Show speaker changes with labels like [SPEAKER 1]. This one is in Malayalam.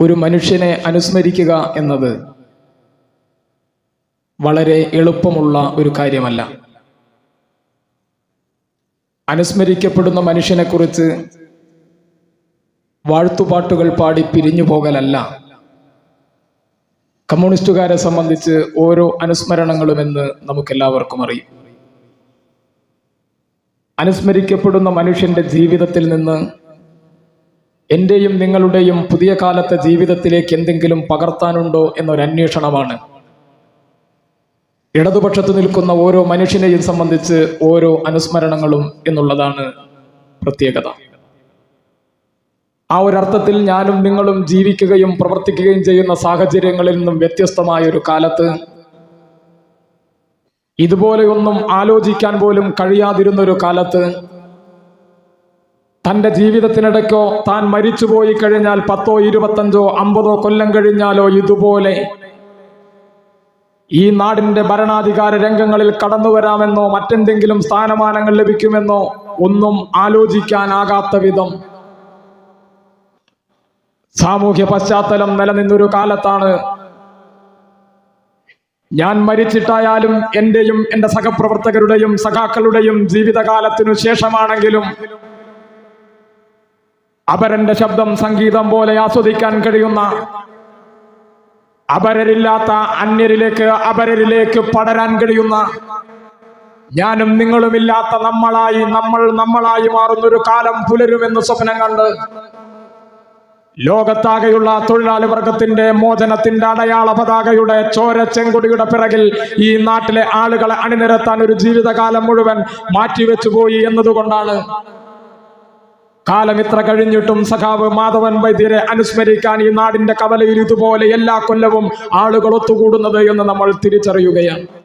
[SPEAKER 1] ഒരു മനുഷ്യനെ അനുസ്മരിക്കുക എന്നത് വളരെ എളുപ്പമുള്ള ഒരു കാര്യമല്ല. അനുസ്മരിക്കപ്പെടുന്ന മനുഷ്യനെ കുറിച്ച് വാഴ്ത്തുപാട്ടുകൾ പാടി പിരിഞ്ഞു പോകലല്ല. കമ്മ്യൂണിസ്റ്റുകാരെ സംബന്ധിച്ച് ഓരോ അനുസ്മരണങ്ങളും അനുസ്മരണങ്ങളുമെന്ന് നമുക്കെല്ലാവർക്കും അറിയും. അനുസ്മരിക്കപ്പെടുന്ന മനുഷ്യന്റെ ജീവിതത്തിൽ നിന്ന് എന്റെയും നിങ്ങളുടെയും പുതിയ കാലത്തെ ജീവിതത്തിലേക്ക് എന്തെങ്കിലും പകർത്താനുണ്ടോ എന്നൊരന്വേഷണമാണ് ഇടതുപക്ഷത്ത് നിൽക്കുന്ന ഓരോ മനുഷ്യനെയും സംബന്ധിച്ച് ഓരോ അനുസ്മരണങ്ങളും എന്നുള്ളതാണ് പ്രത്യേകത. ആ ഒരർത്ഥത്തിൽ ഞാനും നിങ്ങളും ജീവിക്കുകയും പ്രവർത്തിക്കുകയും ചെയ്യുന്ന സാഹചര്യങ്ങളിൽ നിന്നും വ്യത്യസ്തമായ ഒരു കാലത്ത് ഇതുപോലെയൊന്നും ആലോചിക്കാൻ പോലും കഴിയാതിരുന്നൊരു കാലത്ത് തന്റെ ജീവിതത്തിനിടയ്ക്കോ താൻ മരിച്ചുപോയി കഴിഞ്ഞാൽ പത്തോ ഇരുപത്തഞ്ചോ അമ്പതോ കൊല്ലം കഴിഞ്ഞാലോ ഇതുപോലെ. ഈ നാടിന്റെ ഭരണാധികാര രംഗങ്ങളിൽ കടന്നു വരാമെന്നോ മറ്റെന്തെങ്കിലും സ്ഥാനമാനങ്ങൾ ലഭിക്കുമെന്നോ ഒന്നും ആലോചിക്കാനാകാത്ത വിധം. സാമൂഹ്യ പശ്ചാത്തലം നിലനിന്നൊരു കാലത്താണ്. ഞാൻ മരിച്ചിട്ടായാലും എന്റെയും എന്റെ സഹപ്രവർത്തകരുടെയും സഖാക്കളുടെയും ജീവിതകാലത്തിനു ശേഷമാണെങ്കിലും അപരന്റെ ശബ്ദം സംഗീതം പോലെ ആസ്വദിക്കാൻ കഴിയുന്ന അപരരില്ലാത്ത അന്യരിലേക്ക് അപരരിലേക്ക് പടരാൻ കഴിയുന്ന ഞാനും നിങ്ങളുമില്ലാത്ത നമ്മളായി നമ്മൾ നമ്മളായി മാറുന്നൊരു കാലം പുലരുമെന്ന് സ്വപ്നം കണ്ട് ലോകത്താകെയുള്ള തൊഴിലാളി വർഗത്തിന്റെ മോചനത്തിന്റെ അടയാള പതാകയുടെ ചോര ചെങ്കുടിയുടെ പിറകിൽ ഈ നാട്ടിലെ ആളുകളെ അണിനിരത്താൻ ഒരു ജീവിതകാലം മുഴുവൻ മാറ്റിവെച്ചു പോയി എന്നതുകൊണ്ടാണ് കാലം ഇത്ര കഴിഞ്ഞിട്ടും സഖാവ് മാധവൻ വൈദ്യരെ അനുസ്മരിക്കാൻ ഈ നാടിന്റെ കവലയിൽ ഇതുപോലെ എല്ലാ കൊല്ലവും ആളുകൾ ഒത്തുകൂടുന്നത് എന്ന് നമ്മൾ തിരിച്ചറിയുകയാണ്.